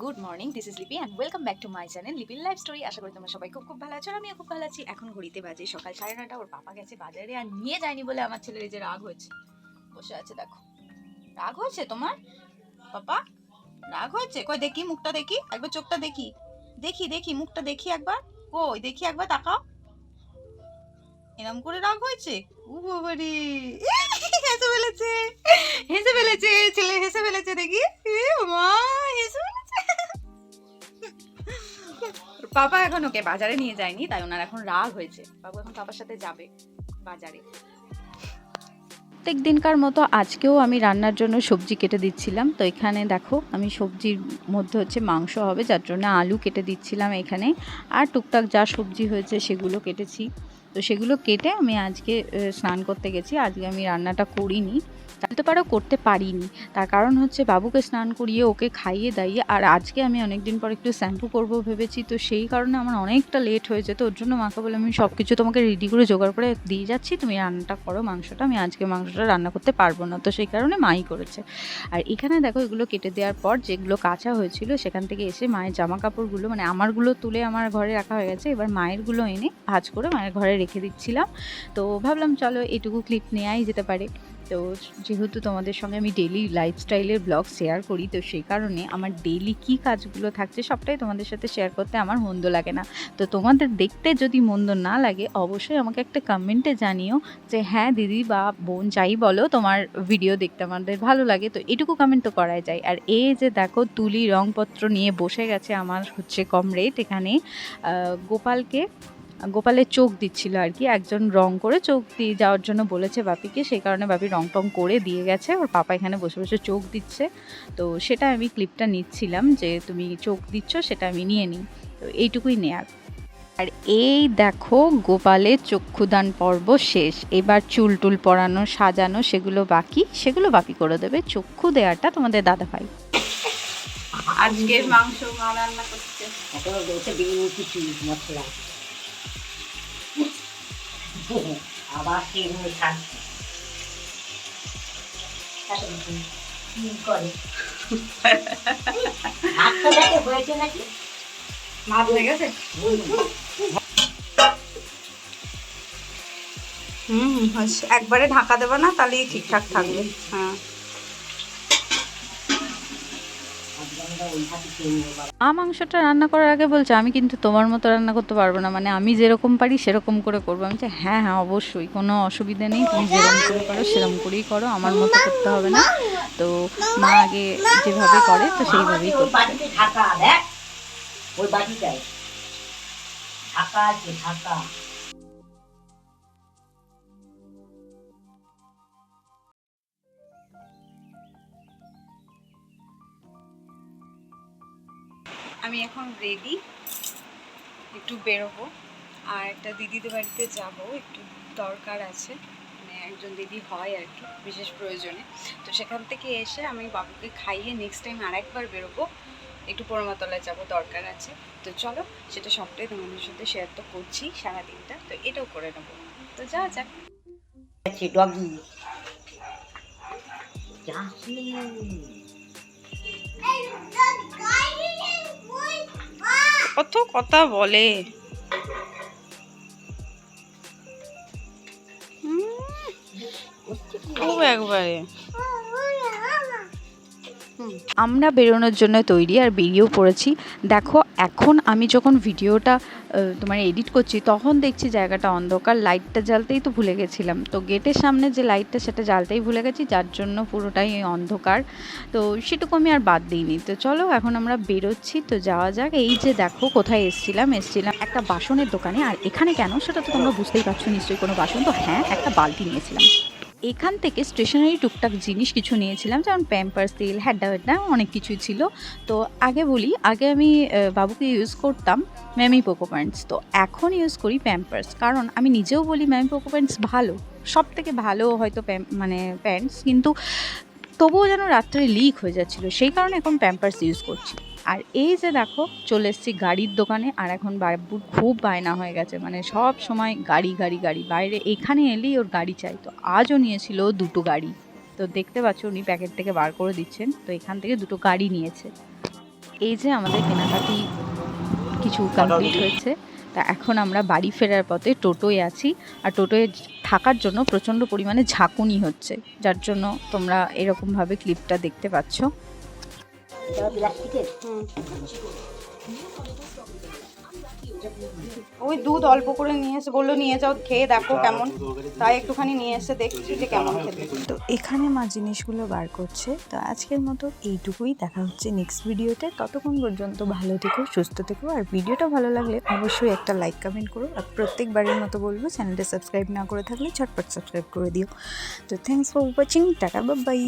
Good morning this is Lipi and welcome back to my channel লিপির life story আশা করি তোমরা সবাই খুব খুব ভালো আছো আর আমিও খুব ভালো আছি। এখন ঘড়িতে বাজে সকাল সাড়ে নটা ওর পাপা গেছে বাজারে আর নিয়ে যায়নি বলে আমার ছেলের যে রাগ হয়েছে। বসে আছে, দেখো। রাগ হয়েছে তোমার? পাপা রাগ হয়েছে? কই, দেখি মুখটা দেখি, একবার চোখটা দেখি। দেখি দেখি, মুখটা দেখি একবার। কই, দেখি একবার, তাকাও। এরম করে রাগ হয়েছে? ও বাবারে হেসে ফেলেছে। হেসে ফেলেছে, ছেলে হেসে ফেলেছে দেখি। মা, হেসে পাপা এখন ওকে বাজারে নিয়ে যায়নি, তাই ওনার এখন রাগ হয়েছে। বাবু এখন পাপার সাথে যাবে বাজারে। প্রত্যেক দিনকার মতো আজকেও আমি রান্নার জন্য সবজি কেটে দিচ্ছিলাম। তো এখানে দেখো, আমি সবজির মধ্যে হচ্ছে মাংস হবে, যার জন্য আলু কেটে দিচ্ছিলাম এখানে। আর টুকটাক যা সবজি হয়েছে সেগুলো কেটেছি। তো সেগুলো কেটে আমি আজকে স্নান করতে গেছি। আজকে আমি রান্নাটা করিনি। বলতে পারো করতে পারিনি। তার কারণ হচ্ছে বাবুকে স্নান করিয়ে ওকে খাইয়ে দাইয়ে আর আজকে আমি অনেক দিন পর একটু শ্যাম্পু করব ভেবেছি। তো সেই কারণে আমার অনেকটা লেট হয়ে যেত। ওর জন্য মাকে বলে আমি সব কিছু তোমাকে রেডি করে জোগাড় করে দিয়ে যাচ্ছি। তুমি রান্নাটা করো মাংসটা। আমি আজকে মাংসটা রান্না করতে পারব না। তো সেই কারণে মাই করেছে। আর এখানে দেখো, এগুলো কেটে দেওয়ার পর যেগুলো কাঁচা হয়েছিল, সেখান থেকে এসে মায়ের জামা কাপড়গুলো মানে আমারগুলো তুলে আমার ঘরে রাখা হয়ে গেছে। এবার মায়েরগুলো এনে ভাজ করে মায়ের ঘরে রেখে দিচ্ছিলাম। তো ভাবলাম, চলো এটুকু ক্লিপ নেওয়াই যেতে পারে। তো যেহেতু তোমাদের সঙ্গে আমি ডেলি লাইফস্টাইলের ব্লগ শেয়ার করি, তো সেই কারণে আমার ডেলি কী কাজগুলো থাকছে সবটাই তোমাদের সাথে শেয়ার করতে আমার মন্দ লাগে না। তো তোমাদের দেখতে যদি মন্দ না লাগে, অবশ্যই আমাকে একটা কমেন্টে জানিও যে হ্যাঁ দিদি বা বোন যাই বলো, তোমার ভিডিও দেখতে আমাদের ভালো লাগে। তো এটুকু কমেন্ট তো করাই যায়। আর এই যে দেখো, তুলি রংপত্র নিয়ে বসে গেছে আমার হচ্ছে কমরেড এখানে গোপালকে। গোপালের চোখ দিচ্ছিল আর কি একজন রং করে চোখ দিয়ে যাওয়ার জন্য বলেছে বাপিকে সেই কারণে বাপি রং টং করে দিয়ে গেছে ওর পাপা এখানে বসে বসে চোখ দিচ্ছে। তো সেটা আমি ক্লিপটা নিচ্ছিলাম যে তুমি চোখ দিচ্ছ সেটা আমি নিয়ে নিই। তো এইটুকুই নেয়ার। আর এই দেখো গোপালের চক্ষুদান পর্ব শেষ। এবার চুল টুল পরানো সাজানো সেগুলো বাকি সেগুলো বাকি করে দেবে। চক্ষু দেওয়াটা তোমাদের দাদা ভাই। আজকের মাংস মা রান্না করছে। আবার থাকছে কি করে? হাতটা দেখে হয়েছে নাকি? ভাত হুম। একবারে ঢাকা দেবে না তাহলেই ঠিকঠাক থাকবে। হ্যাঁ। মা মাংসটা রান্না করার আগে বলছে, আমি কিন্তু তোমার মতো রান্না করতে পারব না। মানে আমি যেরকম পারি সেরকম করে করব। আমি হ্যাঁ হ্যাঁ অবশ্যই। কোনো অসুবিধা নেই। তুমি যেরকম করে করো, সেরকম করেই করো। আমার মতো করতে হবে না। তো মা আগে যেভাবে করে, তো সেইভাবেই করতে ঢাকা ঢাকা। আমি এখন রেডি একটু বেরোবো। আর একটা দিদিদের বাড়িতে যাব, একটু দরকার আছে। মানে একজন দিদি হয় আর কি, বিশেষ প্রয়োজনে। তো সেখান থেকে এসে আমি বাবুকে খাইয়ে নেক্সট টাইম আর একবার বেরোবো। একটু পোড়ামাতলায় যাব, দরকার আছে। তো চলো, সেটা সবটাই তোমাদের সাথে শেয়ার তো করছি সারাদিনটা। তো এটাও করে নেব। তো যা যাক। ডগি কত কথা বলে। খুব একবারে। আমরা বেরোনোর জন্য তৈরি আর বেরিয়েও পড়েছি। দেখো, এখন আমি যখন ভিডিওটা তোমার এডিট করছি, তখন দেখছি জায়গাটা অন্ধকার লাইটটা জ্বালতেই তো ভুলে গেছিলাম। তো গেটের সামনে যে লাইটটা সেটা জ্বালতেই ভুলে গেছি, যার জন্য পুরোটাই অন্ধকার। তো সেটুকু আমি আর বাদ দিইনি। তো চলো, এখন আমরা বেরোচ্ছি। তো যাওয়া যাক। এই যে দেখো, কোথায় এসছিলাম? এসছিলাম একটা বাসনের দোকানে। আর এখানে কেন? সেটা তো তোমরা বুঝতেই পারছ নিশ্চয়ই কোনো বাসন। তো হ্যাঁ একটা বালতি নিয়েছিলাম। এখান থেকে স্টেশনারি টুকটাক জিনিস কিছু নিয়েছিলাম, যেমন প্যাম্পার্স তেল হ্যাড্ডা হ্যাড্ডা অনেক কিছুই ছিল। তো আগে বলি, আগে আমি বাবুকে ইউজ করতাম ম্যামি পোকো প্যান্টস তো এখন ইউজ করি প্যাম্পার্স কারণ আমি নিজেও বলি ম্যামি পোকো প্যান্টস ভালো। সব থেকে ভালো হয়তো মানে প্যান্টস কিন্তু তবুও যেন রাত্রে লিক হয়ে যাচ্ছিল। সেই কারণে এখন প্যাম্পার্স ইউজ করছি। আর এই যে দেখো, চলে এসেছি গাড়ির দোকানে, আর এখন বাবুর খুব বায়না হয়ে গেছে। মানে সব সময় গাড়ি গাড়ি গাড়ি। বাইরে এখানে এলেই ওর গাড়ি চাই। তো আজও নিয়েছিল দুটো গাড়ি। তো দেখতে পাচ্ছ উনি প্যাকেট থেকে বার করে দিচ্ছেন। তো এখান থেকে দুটো গাড়ি নিয়েছে। এই যে আমাদের কেনাকাটি কিছু কমপ্লিট হয়েছে। তা এখন আমরা বাড়ি ফেরার পথে টোটোয় আছি। আর টোটোয় থাকার জন্য প্রচণ্ড পরিমাণে ঝাঁকুনি হচ্ছে। যার জন্য তোমরা এরকমভাবে ক্লিপটা দেখতে পাচ্ছ। ওই দুধ অল্প করে নিয়ে এসে বলল, নিয়ে যাও, খেয়ে দেখো কেমন। তাই একটুখানি নিয়ে এসে দেখছি যে কেমন খেতে। তো এখানে মা জিনিসগুলো বার করছে। তো আজকের মতো এইটুকুই। দেখা হচ্ছে নেক্সট ভিডিওতে ততক্ষণ পর্যন্ত ভালো থেকো, সুস্থ থেকো। আর ভিডিওটা ভালো লাগলে অবশ্যই একটা লাইক কমেন্ট করো। আর প্রত্যেকবারের মতো বলব চ্যানেলটা সাবস্ক্রাইব না করে থাকলে ঝটপট সাবস্ক্রাইব করে দিও। তো thanks for watching tata bye